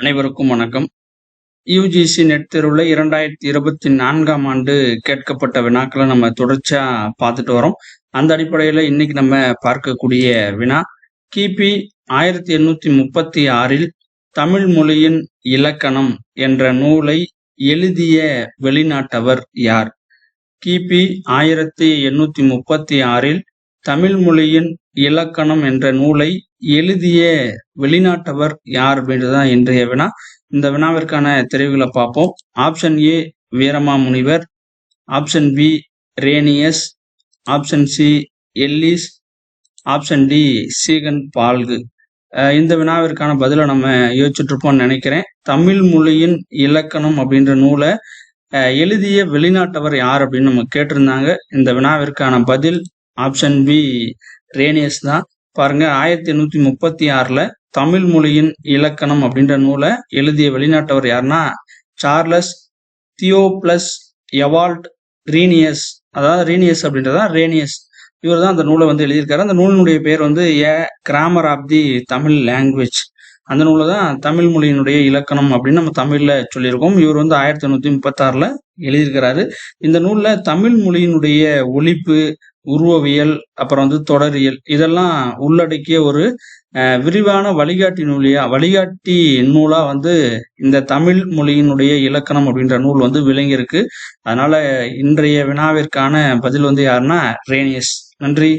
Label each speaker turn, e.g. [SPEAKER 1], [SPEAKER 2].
[SPEAKER 1] அனைவருக்கும் வணக்கம். UGC net தேர்வுல இரண்டாயிரத்தி இருபத்தி நான்காம் ஆண்டு கேட்கப்பட்ட வினாக்களை நம்ம தொடர்ச்சியா பார்த்துட்டு வரோம். அந்த அடிப்படையில இன்னைக்கு நம்ம பார்க்கக்கூடிய வினா கிபி ஆயிரத்தி எண்ணூத்தி முப்பத்தி ஆறில் தமிழ் மொழியின் இலக்கணம் என்ற நூலை எழுதிய வெளிநாட்டவர் யார்? கிபி ஆயிரத்தி எண்ணூத்தி முப்பத்தி ஆறில் தமிழ் மொழியின் இலக்கணம் என்ற நூலை எழுதிய வெளிநாட்டவர் யார் அப்படின்றதுதான் இன்றைய வினா. இந்த வினாவிற்கான தெரிவுகளை பார்ப்போம். Option A Veerama Munivar option B Rhenius. Option C Ellis. Option D Ziegenbalg. இந்த வினாவிற்கான பதிலை நம்ம யோசிச்சுட்டு இருப்போம்னு நினைக்கிறேன். தமிழ் மொழியின் இலக்கணம் அப்படின்ற நூலை எழுதிய வெளிநாட்டவர் யார் அப்படின்னு நம்ம கேட்டிருந்தாங்க. இந்த வினாவிற்கான பதில் ஆப்ஷன் பி ரேனியஸ் தான். பாருங்க ஆயிரத்தி எண்ணூத்தி முப்பத்தி ஆறுல தமிழ் மொழியின் இலக்கணம் அப்படின்ற நூலை எழுதிய வெளிநாட்டவர் யாருன்னா சார்லஸ் தியோப்ளஸ் எவால்ட் ரீனியஸ். அதாவது ரீனியஸ் அப்படின்றதா? ரேனியஸ். இவர் தான் அந்த நூலை வந்து எழுதியிருக்காரு. அந்த நூலினுடைய பேர் வந்து A grammar of the Tamil language. அந்த நூலை தான் தமிழ் மொழியினுடைய இலக்கணம் அப்படின்னு நம்ம தமிழில் சொல்லியிருக்கோம். இவர் வந்து ஆயிரத்தி எண்ணூற்றி முப்பத்தாறில் எழுதியிருக்கிறாரு. இந்த நூலில் தமிழ் மொழியினுடைய ஒழிப்பு உருவவியல் அப்புறம் வந்து தொடரியல் இதெல்லாம் உள்ளடக்கிய ஒரு விரிவான வழிகாட்டி நூலியா வழிகாட்டி நூலா வந்து இந்த தமிழ் மொழியினுடைய இலக்கணம் அப்படின்ற நூல் வந்து விளங்கியிருக்கு. அதனால இன்றைய வினாவிற்கான பதில் வந்து யாருன்னா ரேனியஸ். நன்றி.